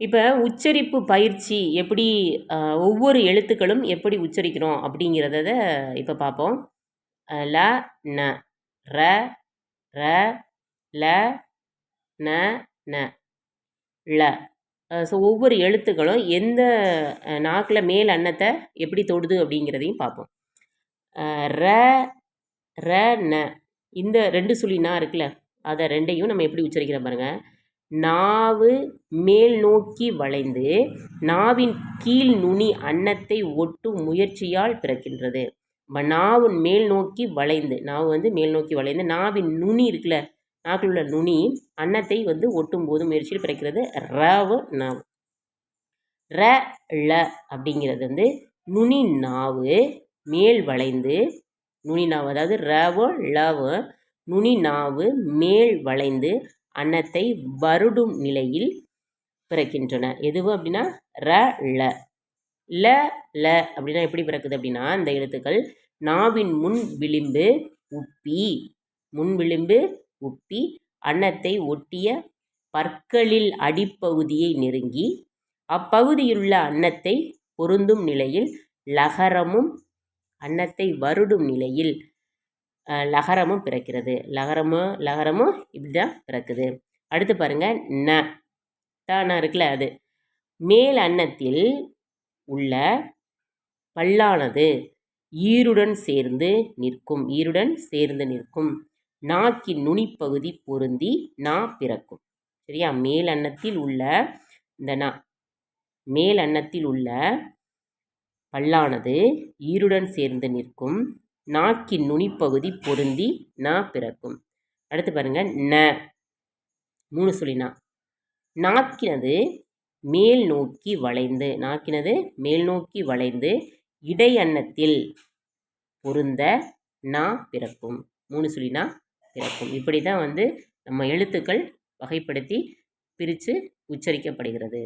இப்போ உச்சரிப்பு பயிற்சி எப்படி ஒவ்வொரு எழுத்துக்களும் எப்படி உச்சரிக்கிறோம் அப்படிங்கிறத இப்போ பார்ப்போம். ல ந ர ர ல ந ந ல ஸோ ஒவ்வொரு எழுத்துக்களும் எந்த நாக்கில் மேல் அன்னத்தை எப்படி தொடுது அப்படிங்கிறதையும் பார்ப்போம். ர ர ந. இந்த ரெண்டு சுழினா இருக்குல்ல அதை ரெண்டையும் நம்ம எப்படி உச்சரிக்கிறோம் பாருங்கள் நாவு மேல் நோக்கி வளைந்து நாவின் கீழ் நுனி அன்னத்தை ஒட்டும் முயற்சியால் பிறக்கின்றது. நம்ம நாவின் மேல் நோக்கி வளைந்து நாவு வந்து மேல் நோக்கி வளைந்து நாவின் நுனி இருக்குல்ல நாக்கில் உள்ள நுனி அன்னத்தை வந்து ஒட்டும் போது முயற்சியில் பிறக்கிறது. ரவு நாவு. ர ல அப்படிங்கிறது வந்து நுனி நாவு மேல் வளைந்து நுனி நாவு அதாவது ரவோ லவோ நுனி நாவு மேல் வளைந்து அன்னத்தை வருடும் நிலையில் பிறக்கின்றன. எதுவு அப்படின்னா ர ல ல ல அப்படின்னா எப்படி பிறக்குது அப்படின்னா இந்த எழுத்துக்கள் நாவின் முன் விளிம்பு உப்பி. முன் விளிம்பு உப்பி அன்னத்தை ஒட்டிய பற்களில் அடிப்பகுதியை நெருங்கி அப்பகுதியிலுள்ள அன்னத்தை பொருந்தும் நிலையில் லகரமும் அன்னத்தை வருடும் நிலையில் லகரமும் பிறக்கிறது. லகரமும் லகரமும் இப்படி தான் பிறக்குது. அடுத்து பாருங்க ந. தானா இருக்குல்ல அது. மேல் அன்னத்தில் உள்ள பல்லானது ஈருடன் சேர்ந்து நிற்கும். ஈருடன் சேர்ந்து நிற்கும். நாக்கின் நுனிப்பகுதி பொருந்தி நா பிறக்கும். சரியா? மேல் அன்னத்தில் உள்ள இந்த நா. மேல் அன்னத்தில் உள்ள பல்லானது ஈருடன் சேர்ந்து நிற்கும். நாக்கின் நுனிப்பகுதி பொருந்தி நா பிறக்கும். அடுத்து பாருங்க ந. மூணு சொல்லினா. நாக்கினது மேல் நோக்கி வளைந்து நாக்கினது மேல் நோக்கி வளைந்து இடை அன்னத்தில் பொருந்த நா பிறக்கும். மூணு சொல்லினா பிறக்கும். இப்படி தான் வந்து நம்ம எழுத்துக்கள் வகைப்படுத்தி பிரித்து உச்சரிக்கப்படுகிறது.